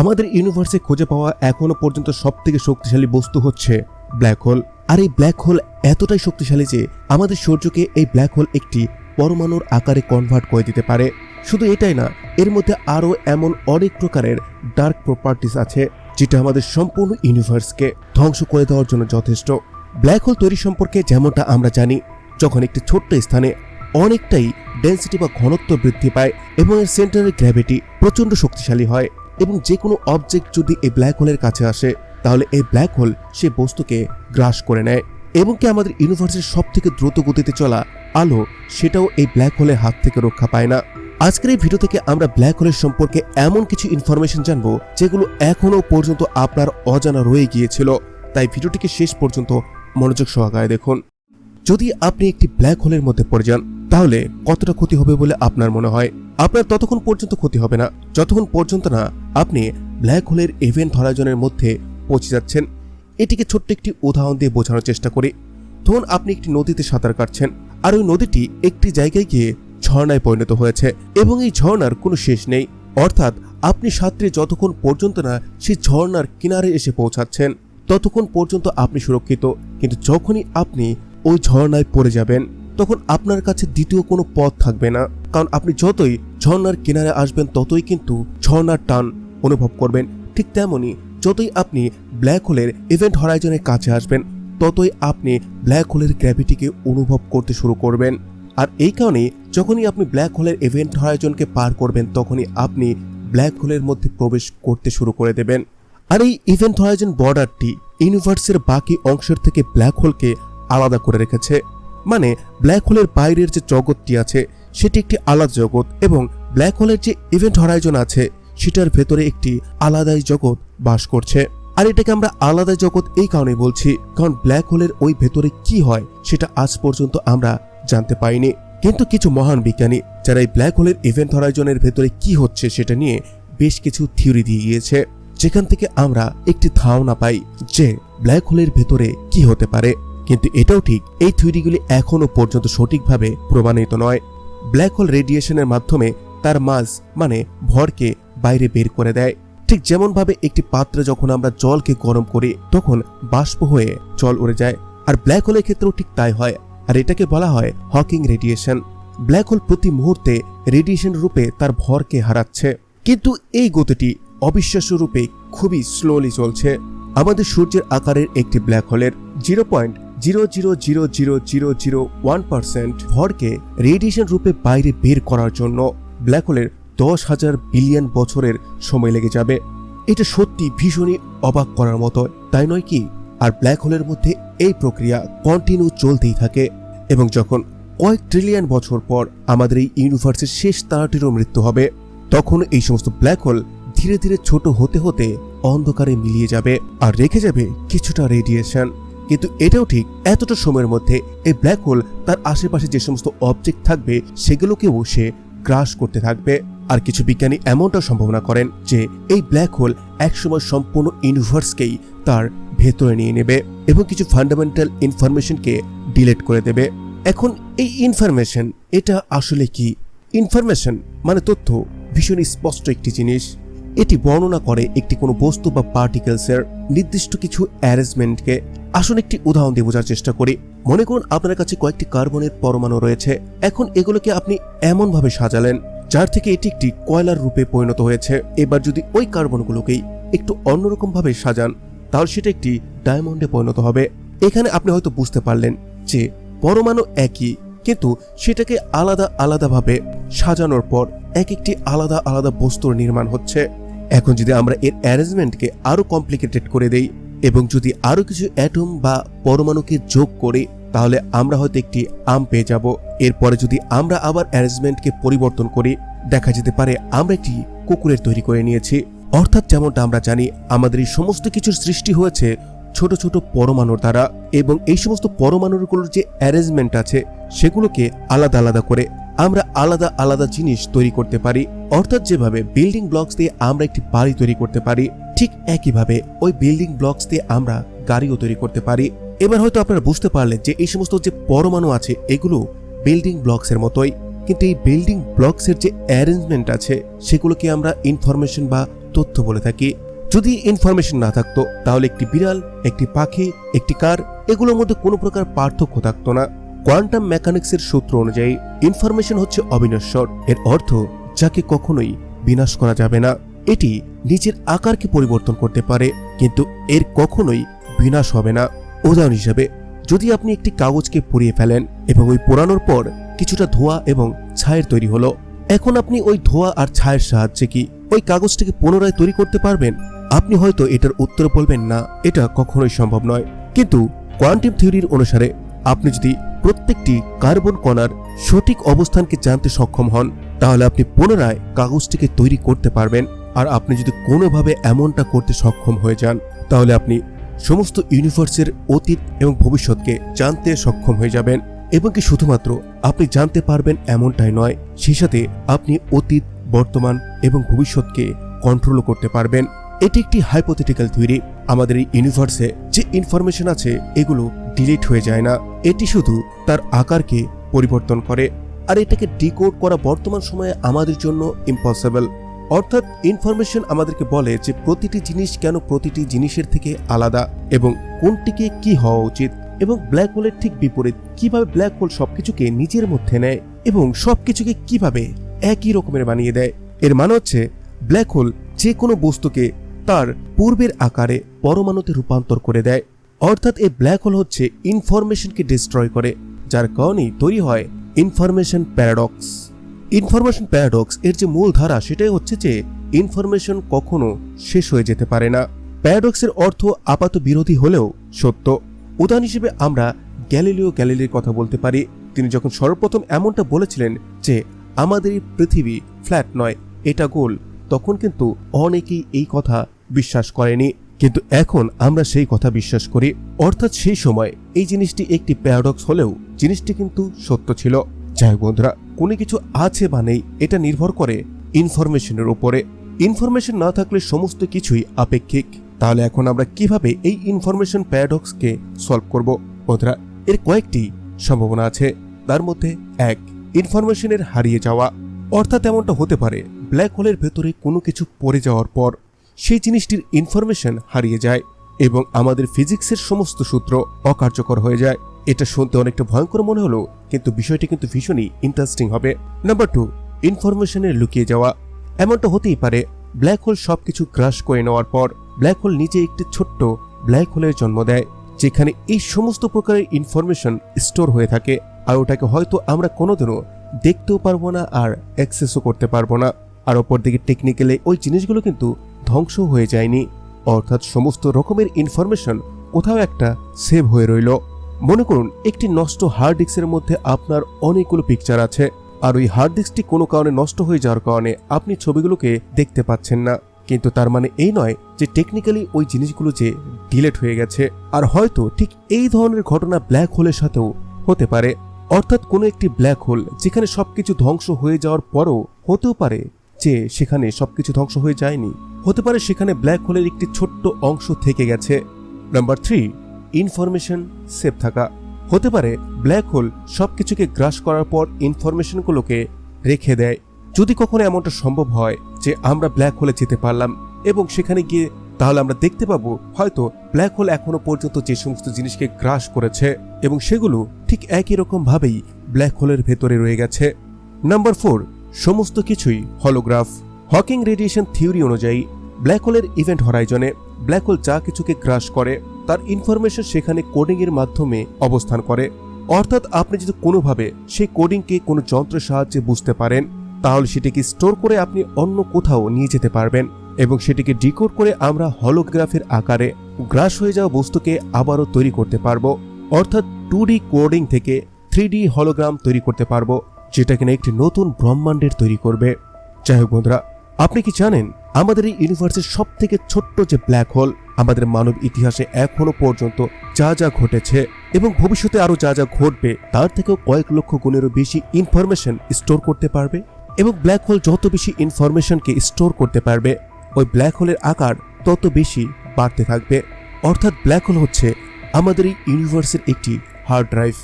আমাদের ইউনিভার্সে খুঁজে পাওয়া এখনও পর্যন্ত সব থেকে শক্তিশালী বস্তু হচ্ছে ব্ল্যাক হোল আর এই ব্ল্যাক হোল এতটাই শক্তিশালী যে আমাদের সূর্যকে এই ব্ল্যাক হোল একটি পরমাণুর আকারে কনভার্ট করে দিতে পারে। শুধু এটাই না, এর মধ্যে আরও এমন অনেক প্রকারের ডার্ক প্রপার্টিস আছে যেটা আমাদের সম্পূর্ণ ইউনিভার্সকে ধ্বংস করে দেওয়ার জন্য যথেষ্ট। ব্ল্যাক হোল তৈরি সম্পর্কে যেমনটা আমরা জানি, যখন একটি ছোট্ট স্থানে অনেকটাই ডেন্সিটি বা ঘনত্ব বৃদ্ধি পায় এবং এর সেন্টারের গ্র্যাভিটি প্রচণ্ড শক্তিশালী হয় এবং যে কোনো অবজেক্ট যদি এই ব্ল্যাক হোলের কাছে আসে, তাহলে এই ব্ল্যাক হোল সে বস্তুকে গ্রাস করে নেয়। এবং কি আমাদের ইউনিভার্সের সব থেকে দ্রুত গতিতে চলা আলো, সেটাও এই ব্ল্যাক হোলের হাত থেকে রক্ষা পায় না। আজকের এই ভিডিও থেকে আমরা ব্ল্যাক হোলের সম্পর্কে এমন কিছু ইনফরমেশন জানব, যেগুলো এখনও পর্যন্ত আপনার অজানা রয়ে গিয়েছিল। তাই ভিডিওটিকে শেষ পর্যন্ত মনোযোগ সহকারে দেখুন। যদি আপনি একটি ব্ল্যাক হোলের মধ্যে পড়ে যান তাহলে কতটা ক্ষতি হবে বলে আপনার মনে হয়? আপনার ততক্ষণ পর্যন্ত ক্ষতি হবে না, যতক্ষণ পর্যন্ত না আপনি ব্ল্যাক হোলের ইভেন্ট হরাইজনের মধ্যে পৌঁছে যাচ্ছেন। এটিকে ছোট্ট একটি উদাহরণ দিয়ে বোঝানোর চেষ্টা করি। ধরুন আপনি একটি নদীতে সাঁতার কাটছেন, আর ওই নদীটি একটি জায়গায় গিয়ে ঝর্ণায় পরিণত হয়েছে এবং এই ঝর্ণার কোনো শেষ নেই। অর্থাৎ আপনি সাঁতরে যতক্ষণ পর্যন্ত না সেই ঝর্ণার কিনারে এসে পৌঁছাচ্ছেন, ততক্ষণ পর্যন্ত আপনি সুরক্ষিত। কিন্তু যখনই আপনি ওই ঝর্ণায় পড়ে যাবেন তখন আপনার কাছে দ্বিতীয় কোনো পথ থাকবে না। কারণ আপনি যতই ঝর্ণার কিনারে আসবেন, ততই কিন্তু ঝর্ণার টান অনুভব করবেন। ঠিক তেমনই যতই আপনি ব্ল্যাক হোলের ইভেন্ট হরাইজনের কাছে আসবেন, ততই আপনি ব্ল্যাক হোলের গ্র্যাভিটিকে অনুভব করতে শুরু করবেন। আর এই কারণেই যখনই আপনি ব্ল্যাক হোলের ইভেন্ট হরাইজনকে পার করবেন, তখনই আপনি ব্ল্যাক হোলের মধ্যে প্রবেশ করতে শুরু করে দেবেন। আর এই ইভেন্ট হরাইজন বর্ডারটি ইউনিভার্সের বাকি অংশের থেকে ব্ল্যাক হোলকে আলাদা করে রেখেছে। মানে ব্ল্যাক হোলের বাইরের যে জগৎটি আছে, সেটি একটি আলাদা জগৎ এবং ব্ল্যাক হোলের যে ইভেন্ট হরাইজন আছে, সেটার ভেতরে একটি আলাদাই জগৎ বাস করছে। আর এটাকে আমরা আলাদা জগৎ এই কারণে বলছি, কারণ ব্ল্যাক হোলের ওই ভেতরে কি হয়, সেটা আজ পর্যন্ত আমরা জানতে পাইনি কিন্তু কিছু মহান বিজ্ঞানী, যারা এই ব্ল্যাক হোলের ইভেন্ট হরাইজনের ভেতরে কি হচ্ছে সেটা নিয়ে বেশ কিছু থিওরি দিয়ে গিয়েছে। যেখান থেকে আমরা একটি ধারণা পাই যে ব্ল্যাক হোলের ভেতরে কি হতে পারে। কিন্তু এটাও ঠিক, এই থিওরিগুলি এখনও পর্যন্ত সঠিকভাবে প্রমাণিত নয়। ব্ল্যাক হোল রেডিয়েশনের মাধ্যমে তার মাস মানে ভরকে বাইরে বের করে দেয়। ঠিক যেমনভাবে একটি পাত্রে যখন আমরা জলকে গরম করি, তখন বাষ্প হয়ে জল উড়ে যায়। আর ব্ল্যাক হোলের ক্ষেত্রেও ঠিক তাই হয়, আর এটাকে বলা হয় হকিং রেডিয়েশন ব্ল্যাক হোল প্রতি মুহূর্তে রেডিয়েশন রূপে তার ভরকে হারাচ্ছে। কিন্তু এই গতিটি অবিশ্বাস্য রূপে খুবই স্লোলি চলছে। আমাদের সূর্যের আকারের একটি black হোলের zero point zero zero zero zero zero zero one percent ভরকে রেডিয়েশন রূপে বাইরে বের করার জন্য ব্ল্যাক হোলের দশ হাজার বিলিয়ন বছরের সময় লেগে যাবে। এটা সত্যি ভীষণই অবাক করার মতো। তাই নয় কি? আর ব্ল্যাক হোলের মধ্যে এই প্রক্রিয়া কন্টিনিউ চলতেই থাকে। এবং যখন কয়েক ট্রিলিয়ন বছর পর আমাদের এই ইউনিভার্সের শেষ তারাটিরও মৃত্যু হবে, তখন এই সমস্ত ব্ল্যাক হোল ধীরে ধীরে ছোট হতে হতে অন্ধকারে মিলিয়ে যাবে আর রেখে যাবে কিছুটা রেডিয়েশন কিন্তু এটাও ঠিক, এতটা সময়ের মধ্যে এই ব্ল্যাক হোল তার আশেপাশে যে সমস্ত অবজেক্ট থাকবে, সেগুলোকেও সে গ্রাস করতে থাকবে। আর কিছু বিজ্ঞানী এমনটা সম্ভাবনা করেন যে এই ব্ল্যাক হোল একসময় সম্পূর্ণ ইউনিভার্সকেই তার ভেতরে নিয়ে নেবে এবং কিছু ফান্ডামেন্টাল ইনফরমেশনকে ডিলেট করে দেবে। এখন এই ইনফরমেশন এটা আসলে কি? ইনফরমেশন মানে তথ্য, ভীষণ স্পষ্ট একটি জিনিস। এটি বর্ণনা করে একটি কোনো বস্তু বা পার্টিকেলসের নির্দিষ্ট কিছু অ্যারেঞ্জমেন্টকে আসুন একটি উদাহরণ দিয়ে বোঝার চেষ্টা করি। মনে করুন আপনার কাছে কয়েকটি কার্বনের পরমাণু রয়েছে। এখন এগুলোকে আপনি এমনভাবে সাজালেন, যার থেকে এটি একটি কয়লার রূপে পরিণত হয়েছে। এবার যদি ওই কার্বনগুলোকেই একটু অন্যরকম ভাবে সাজান, তাহলে সেটা একটি ডায়মন্ডে পরিণত হবে। এখানে আপনি হয়তো বুঝতে পারলেন যে পরমাণু একই, কিন্তু সেটাকে আলাদা আলাদাভাবে সাজানোর পর এক একটি আলাদা আলাদা বস্তুর নির্মাণ হচ্ছে। এখন যদি আমরা এর অ্যারেঞ্জমেন্টকে আরও কমপ্লিকেটেড করে দেই এবং যদি আরও কিছু অ্যাটম বা পরমাণুকে যোগ করি, তাহলে আমরা হয়তো একটি আম পেয়ে যাব। এরপরে যদি আমরা আবার অ্যারেঞ্জমেন্টকে পরিবর্তন করি, দেখা যেতে পারে আমরা একটি কুকুরের তৈরি করে নিয়েছি। অর্থাৎ যেমনটা আমরা জানি, আমাদের এই সমস্ত কিছুর সৃষ্টি হয়েছে ছোট ছোট পরমাণুর দ্বারা এবং এই সমস্ত পরমাণুগুলোর যে অ্যারেঞ্জমেন্ট আছে, সেগুলোকে আলাদা আলাদা করে আমরা আলাদা আলাদা জিনিস তৈরি করতে পারি, অর্থাৎ যেভাবে বিল্ডিং ব্লকস দিয়ে আমরা একটি বাড়ি তৈরি করতে পারি, ঠিক একইভাবে ওই বিল্ডিং ব্লকস দিয়ে আমরা গাড়িও তৈরি করতে পারি। এবার হয়তো আপনারা বুঝতে পারলেন যে এই সমস্ত যে পরমাণু আছে, এগুলো বিল্ডিং ব্লকসের মতোই, কিন্তু এই বিল্ডিং ব্লকসের যে অ্যারেঞ্জমেন্ট আছে, সেগুলোকে আমরা ইনফরমেশন বা তথ্য বলে থাকি। যদি ইনফরমেশন না থাকতো, তাহলে একটি বিড়াল, একটি পাখি, একটি কার, এগুলোর মধ্যে কোনো প্রকার পার্থক্য থাকতো না। কোয়ান্টাম মেকানিক্সের সূত্র অনুযায়ী ইনফরমেশন হচ্ছে অবিনশ্বর এর অর্থ, যাকে কখনোই বিনাশ করা যাবে না। এটি নিজের আকারকে পরিবর্তন করতে পারে, কিন্তু এর কখনোই বিনাশ হবে না। উদাহরণ হিসাবে, যদি আপনি একটি কাগজকে পুড়িয়ে ফেলেন এবং ওই পোড়ানোর পর কিছুটা ধোঁয়া এবং ছায়ের তৈরি হলো, এখন আপনি ওই ধোঁয়া আর ছায়ের সাহায্যে কি ওই কাগজটিকে পুনরায় তৈরি করতে পারবেন? আপনি হয়তো এটার উত্তর বলবেন, না, এটা কখনোই সম্ভব নয়। কিন্তু কোয়ান্টাম থিওরির অনুসারে আপনি যদি প্রত্যেকটি কার্বন কণার সঠিক অবস্থানকে জানতে সক্ষম হন, তাহলে আপনি পুনরায় কাগজটিকে তৈরি করতে পারবেন। আর আপনি যদি কোনোভাবে এমনটা করতে সক্ষম হয়ে যান, তাহলে আপনি সমস্ত ইউনিভার্সের অতীত এবং ভবিষ্যৎকে জানতে সক্ষম হয়ে যাবেন। এবং কি শুধুমাত্র আপনি জানতে পারবেন এমনটাই নয়, সেই সাথে আপনি অতীত, বর্তমান এবং ভবিষ্যৎকে কন্ট্রোলও করতে পারবেন। এটি একটি হাইপোথেটিক্যাল থিওরি আমাদের এই ইউনিভার্সে যে ইনফরমেশন আছে, এগুলো ডিলিট হয়ে যায় না। এটি শুধু তার আকারকে পরিবর্তন করে আর এটাকে ডিকোড করা বর্তমান সময়ে আমাদের জন্য ইম্পসিবল অর্থাৎ ইনফরমেশন আমাদেরকে বলে যে প্রতিটি জিনিস কেন প্রতিটি জিনিসের থেকে আলাদা এবং কোনটিকে কি হওয়া উচিত এবং ব্ল্যাক হোলের ঠিক বিপরীত কীভাবে ব্ল্যাক হোল সবকিছুকে নিজের মধ্যে নেয় এবং সবকিছুকে কীভাবে একই রকমের বানিয়ে দেয়। এর মানে হচ্ছে ব্ল্যাক হোল যে কোনো বস্তুকে তার পূর্বের আকারে পরমাণুতে রূপান্তর করে দেয়। অর্থাৎ এই ব্ল্যাক হোল হচ্ছে ইনফরমেশনকে ডিস্ট্রয় করে, যার কারণেই তৈরি হয় ইনফরমেশন প্যারাডক্স ইনফরমেশন প্যারাডক্স এর যে মূল ধারা, সেটাই হচ্ছে যে ইনফরমেশন কখনো শেষ হয়ে যেতে পারে না। প্যারাডক্সের অর্থ আপাত বিরোধী হলেও সত্য। উদাহরণ হিসেবে আমরা গ্যালিলিও গ্যালিলির কথা বলতে পারি। তিনি যখন সর্বপ্রথম এমনটা বলেছিলেন যে, আমাদের এই পৃথিবী ফ্ল্যাট নয়, এটা গোল, তখন কিন্তু অনেকেই এই কথা বিশ্বাস করেনি। কিন্তু এখন আমরা সেই কথা বিশ্বাস করি, অর্থাৎ সেই সময় এই জিনিসটি একটি প্যারাডক্স হলেও জিনিসটি কিন্তু সত্য ছিল। যাই বন্ধুরা, কোনো কিছু আছে বা নেই, এটা নির্ভর করে ইনফরমেশনের উপরে। ইনফরমেশন না থাকলে সমস্ত কিছুই আপেক্ষিক। তাহলে এখন আমরা কীভাবে এই ইনফরমেশন প্যারাডক্সকে সলভ করব? বন্ধুরা, এর কয়েকটি সম্ভাবনা আছে। তার মধ্যে এক ইনফরমেশনের হারিয়ে যাওয়া। অর্থাৎ এমনটা হতে পারে ব্ল্যাক হোলের ভেতরে কোনো কিছু পড়ে যাওয়ার পর সেই জিনিসটির ইনফরমেশন হারিয়ে যায় এবং আমাদের ফিজিক্সের সমস্ত সূত্র অকার্যকর হয়ে যায়। এটা শুনতে অনেকটা ভয়ঙ্কর মনে হলো, কিন্তু বিষয়টি কিন্তু ভীষণই ইন্টারেস্টিং হবে। নাম্বার টু ইনফরমেশনের লুকিয়ে যাওয়া। এমনটা হতেই পারে ব্ল্যাক হোল সবকিছু গ্রাস করে নেওয়ার পর ব্ল্যাক হোল নিজে একটি ছোট্ট ব্ল্যাক হোলের জন্ম দেয়, যেখানে এই সমস্ত প্রকারের ইনফরমেশন স্টোর হয়ে থাকে। আর ওটাকে হয়তো আমরা কোনোদিনও দেখতেও পারব না আর অ্যাক্সেসও করতে পারব না। আর অপরদিকে টেকনিক্যালি ওই জিনিসগুলো কিন্তু ধ্বংস হয়ে যায়নি। অর্থাৎ সমস্ত রকমের ইনফরমেশন কোথাও একটা সেভ হয়ে রইল। মনে করুন, একটি নষ্ট হার্ড ডিস্কের মধ্যে আপনার অনেকগুলো পিকচার আছে। আর ওই হার্ড ডিস্কটি কোনো কারণে নষ্ট হয়ে যাওয়ার কারণে আপনি ছবিগুলোকে দেখতে পাচ্ছেন না। কিন্তু তার মানে এই নয় যে টেকনিক্যালি ওই জিনিসগুলো যে ডিলেট হয়ে গেছে। আর হয়তো ঠিক এই ধরনের ঘটনা ব্ল্যাক হোলের সাথেও হতে পারে। অর্থাৎ কোনো একটি ব্ল্যাক হোল যেখানে সবকিছু ধ্বংস হয়ে যাওয়ার পরও হতেও পারে। যে সেখানে সবকিছু ধ্বংস হয়ে যায়নি। হতে পারে সেখানে ব্ল্যাক হোলের একটি ছোট্ট অংশ থেকে গেছে। নাম্বার থ্রি, ইনফরমেশন সেভ থাকা। হতে পারে ব্ল্যাক হোল সবকিছুকে গ্রাস করার পর ইনফরমেশনগুলোকে রেখে দেয়। যদি কখনো এমনটা সম্ভব হয় যে আমরা ব্ল্যাক হোলে যেতে পারলাম এবং সেখানে গিয়ে তাহলে আমরা দেখতে পাবো হয়তো ব্ল্যাক হোল এখনও পর্যন্ত যে সমস্ত জিনিসকে গ্রাস করেছে এবং সেগুলো ঠিক একই রকম ভাবেই ব্ল্যাক হোলের ভেতরে রয়ে গেছে। নাম্বার ফোর সমস্ত কিছুই হলোগ্রাফ হকিং রেডিয়েশন থিওরি অনুযায়ী ব্ল্যাক হোলের ইভেন্ট হরাইজনে ব্ল্যাক হোল যা কিছুকে গ্রাস করে, তার ইনফরমেশন সেখানে কোডিং এর মাধ্যমে অবস্থান করে। অর্থাৎ আপনি যদি কোনোভাবে সেই কোডিংকে কোনো যন্ত্রের সাহায্যে বুঝতে পারেন, তাহলে সেটিকে স্টোর করে আপনি অন্য কোথাও নিয়ে যেতে পারবেন এবং সেটিকে ডিকোড করে আমরা হলোগ্রাফের আকারে গ্রাস হয়ে যাওয়া বস্তুকে আবারও তৈরি করতে পারব। অর্থাৎ টু কোডিং থেকে থ্রি হলোগ্রাম তৈরি করতে পারব। যেটা কিনা একটি নতুন ব্রহ্মাণ্ডের তৈরি করবে। যাই হোক বন্ধুরা, আপনি কি জানেন, আমাদের এই ইউনিভার্সের সব থেকে ছোট্ট যে ব্ল্যাক হোল আমাদের মানব ইতিহাসে এখনও পর্যন্ত যা যা ঘটেছে এবং ভবিষ্যতে আরও যা যা ঘটবে, তার থেকেও কয়েক লক্ষ গুণেরও বেশি ইনফরমেশন স্টোর করতে পারবে এবং ব্ল্যাক হোল যত বেশি ইনফরমেশনকে স্টোর করতে পারবে, ওই ব্ল্যাক হোলের আকার তত বেশি বাড়তে থাকবে। অর্থাৎ ব্ল্যাক হোল হচ্ছে আমাদের এই ইউনিভার্সের একটি হার্ড ড্রাইভ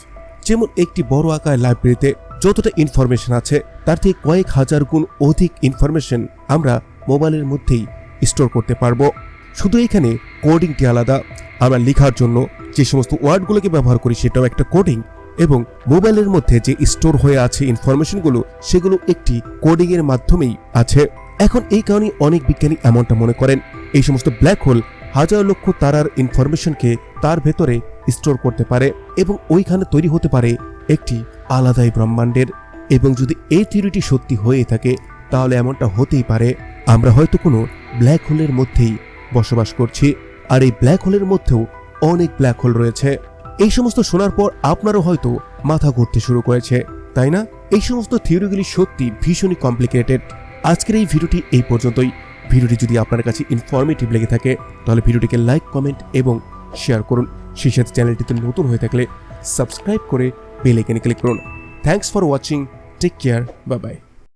যেমন একটি বড় আকার লাইব্রেরিতে যতটা ইনফরমেশন আছে, তার থেকে কয়েক হাজার গুণ অধিক ইনফরমেশন আমরা মোবাইলের মধ্যেই স্টোর করতে পারব। শুধু এখানে কোডিংটি আলাদা। আমরা লেখার জন্য যে সমস্ত ওয়ার্ডগুলোকে ব্যবহার করি, সেটাও একটা কোডিং এবং মোবাইলের মধ্যে যে স্টোর হয়ে আছে ইনফরমেশনগুলো সেগুলো একটি কোডিং এর মাধ্যমেই আছে। এখন এই কারণে অনেক বিজ্ঞানী এমনটা মনে করেন, এই সমস্ত ব্ল্যাক হোল হাজার লক্ষ তারার ইনফরমেশনকে তার ভেতরে স্টোর করতে পারে এবং ওইখানে তৈরি হতে পারে একটি আলাদাই ব্রহ্মাণ্ডের এবং যদি এই থিওরিটি সত্যি হয়ে থাকে, তাহলে এমনটা হতেই পারে, আমরা হয়তো কোনো ব্ল্যাক হোলের মধ্যেই বসবাস করছি, আর এই ব্ল্যাক হোলের মধ্যেও অনেক ব্ল্যাক হোল রয়েছে। এই সমস্ত শোনার পর আপনারও হয়তো মাথা ঘুরতে শুরু করেছে, তাই না? এই সমস্ত থিওরিগুলি সত্যি ভীষণই কমপ্লিকেটেড। আজকের এই ভিডিওটি এই পর্যন্তই। ভিডিওটি যদি আপনার কাছে ইনফরমেটিভ লেগে থাকে, তাহলে ভিডিওটিকে লাইক কমেন্ট এবং শেয়ার করুন। সেই সাথে চ্যানেলটিতে নতুন হয়ে থাকলে সাবস্ক্রাইব করে বেল আইকনে ক্লিক করুন thanks for watching take care bye bye